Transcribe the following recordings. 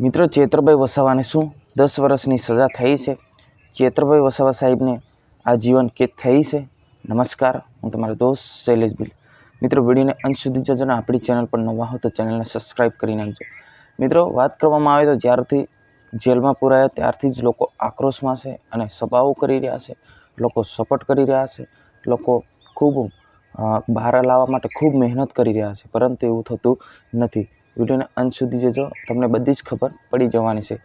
મિત્રો, ચેતરભાઈ વસાવાને શું દસ વર્ષની સજા થઈ છે? ચેતરભાઈ વસાવા સાહેબને આજીવન કેદ થઈ છે? નમસ્કાર, હું તમારો દોસ્ત શૈલેષ બિલ. મિત્રો, વિડીયોને અંત સુધી જજો ને આપણી ચેનલ પર નવા હો તો ચેનલને સબસ્ક્રાઈબ કરી નાખજો. મિત્રો, વાત કરવામાં આવે તો જ્યારથી જેલમાં પુરાયા ત્યારથી જ લોકો આક્રોશમાં છે અને સભાઓ કરી રહ્યા છે. લોકો સપોર્ટ કરી રહ્યા છે. લોકો ખૂબ બહાર લાવવા માટે ખૂબ મહેનત કરી રહ્યા છે. પરંતુ એવું થતું નથી. વિડીયોને અંત સુધી જજો. તમને બધી જ ખબર પડી જવાની છે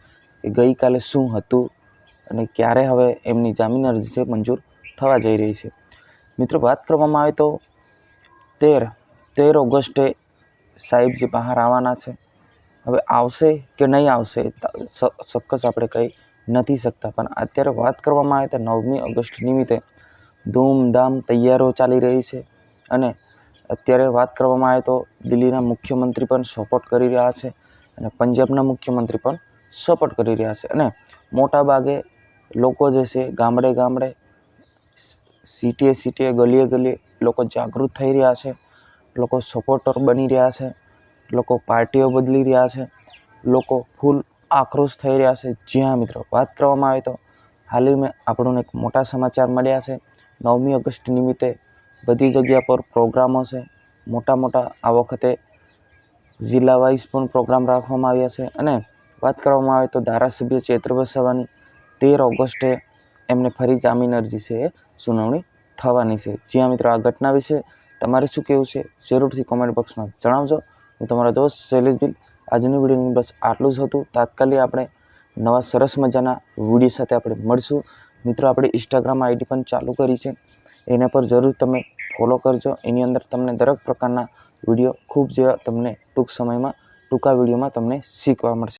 કે ગઈકાલે શું હતું અને ક્યારે હવે એમની જામીન અરજી છે મંજૂર થવા જઈ રહી છે. મિત્રો, વાત કરવામાં આવે તો તેર તેર ઓગસ્ટે સાહેબ જે બહાર આવવાના છે. હવે આવશે કે નહીં આવશે ચોક્કસ આપણે કહી નથી શકતા. પણ અત્યારે વાત કરવામાં આવે તો નવમી ઓગસ્ટ નિમિત્તે ધૂમધામ તૈયારીઓ ચાલી રહી છે અને અત્યારે વાત કરવામાં આવે તો દિલ્હીના મુખ્યમંત્રી પણ સપોર્ટ કરી રહ્યા છે અને પંજાબના મુખ્યમંત્રી પણ સપોર્ટ કરી રહ્યા છે. અને મોટા ભાગે લોકો જે છે ગામડે ગામડે સિટીએ સિટીએ ગલીએ ગલીએ લોકો જાગૃત થઈ રહ્યા છે, લોકો સપોર્ટર બની રહ્યા છે, લોકો પાર્ટીઓ બદલી રહ્યા છે, લોકો ફૂલ આક્રોશ થઈ રહ્યા છે. જ્યાં મિત્રો વાત કરવામાં આવે તો હાલમાં આપણને એક મોટા સમાચાર મળ્યા છે. નવમી ઓગસ્ટ નિમિત્તે બધી જગ્યા પર પ્રોગ્રામો છે. મોટા મોટા આ વખતે જિલ્લા વાઇઝ પણ પ્રોગ્રામ રાખવામાં આવ્યા છે. અને વાત કરવામાં આવે તો ધારાસભ્ય ચેત્ર વસાવાની તેર ઓગસ્ટે એમને ફરી જામીન અરજી છે, એ સુનાવણી થવાની છે. જ્યાં મિત્રો, આ ઘટના વિશે તમારે શું કહેવું છે જરૂરથી કોમેન્ટ બોક્સમાં જણાવજો. હું તમારો દોસ્ત શૈલેષ બિલ. આજની વિડીયોની બસ આટલું જ હતું. તાત્કાલિક આપણે નવા સરસ મજાના વીડિયો સાથે આપણે મળશું. મિત્રો, આપણે ઇન્સ્ટાગ્રામ આઈડી પણ ચાલુ કરી છે. એના પર જરૂર તમે ફોલો કરજો. એની અંદર તમને દરેક પ્રકારના વીડિયો ખૂબ જેવા તમને ટૂંક સમયમાં ટૂંકા વિડીયોમાં તમને શીખવા મળશે.